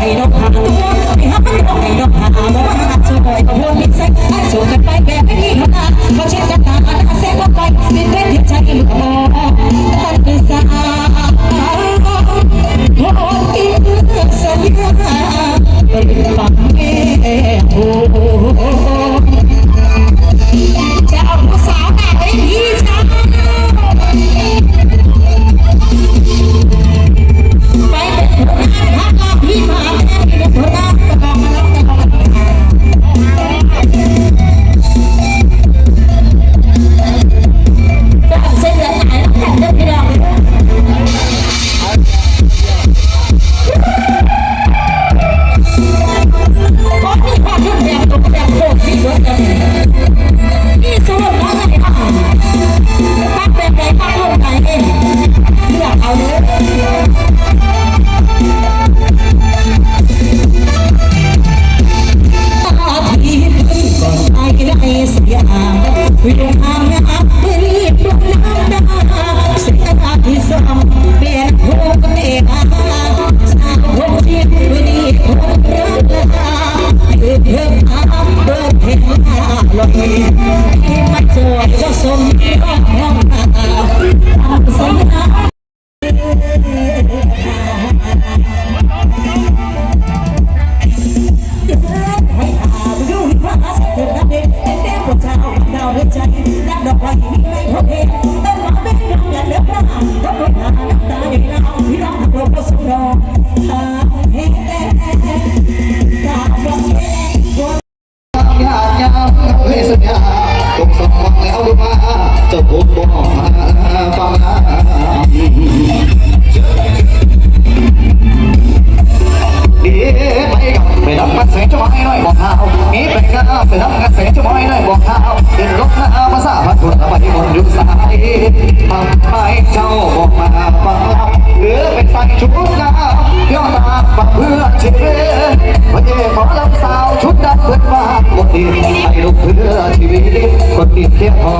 ให้น้องหาตัวไม่หาตัวให้น้องหาบอกว่าอาจจะปล่อก็นนิสัยจจะกันไปแบม่มีเช็ดตาหาเส้ก็ไปเป็เพื่อนที่ใจลูกมองตอนที่สมโอ้ติสัญญาเป็นฝังเอโอ้ เพื่อเพื่ออาเพื่อเพื่อลอยที่มาจอยก็สมร้องร้องตามสัญญาให้อาดูว่าสักคนนั้นเด็กแดงคนเจ้าดาวด้วยใจดังดอกไม้ไม่พบเห็น บอกข่าวมีไปกันไปทำกันเสียงจะไม่น้อยบอกข่าวเดินรบหน้ามาสาพัดคนไปบมนยุสายทำไมเจ้าบอกมาฟังเราหรือเป็นใส่ชุดกาย้อนตาฟังเพื่อชีวิตวันนี้ขอลำสาวชุดดำเพื่อนว่าหมดดีให้ลูกเพื่อชีวิตคนดีเพียงพอ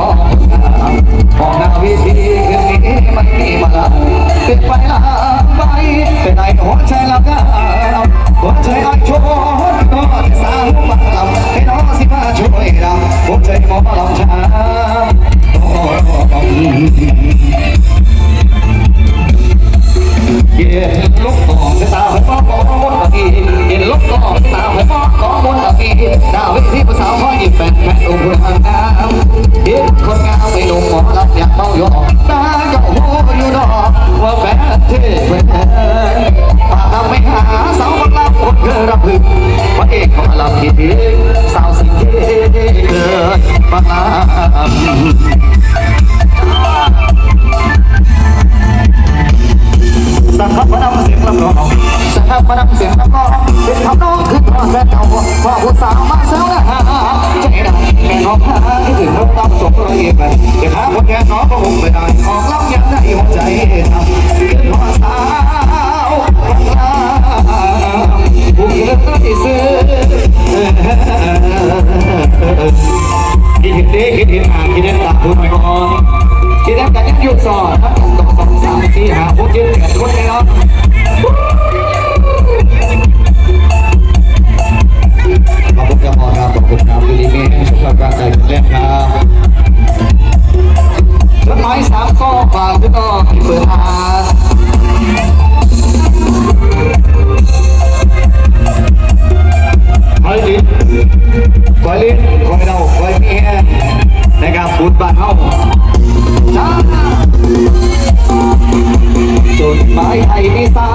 มนตะกี้ดาววิธีภาษาพ่อยแฟนแฟนอุ้มทางน้ำเย็นคนงามไม่ลงหมอรับอยากเมาหยอกตาเจ้าหัวอยู่ดอกว่าแฟนเท่แฟนปากไม่หาสาวบังลับอดเกินรับพึ่งพระเอกของลำที่ดีสาวสิ่งที่เกิดมาสักพักมานำเสียงลำร้องสักพักมานำเสียงลำร้องเป็นคำน้องคือพ่อแม่เจ้า ว่าผู้สาวมาเซลละใจดำแม่น้องหาที่ถึงน้องต้องสมรอยไปเดี๋ยวหาคนแก่น้องก็คงไม่ได้ออกล่ำยังได้หัวใจทำเป็นพ่อสาวคนลาผู้เกิดที่ซื้อคิดเห็นดีคิดเห็นอ่านคิดเห็นตาคุณไปก่อนที่แรกกันยังยุดสอนทั้งสองสามสี่ห้าหกเจ็ดแปดคนเลยเน ครับต้นไม้สามข้อฝากพี่น้องที่เปิดหาคอยลิ้นคอยลิ้นคอยเราคอยมีแห้งในการพูดบ้านเฮาจ้าจดหมายไทยมีสา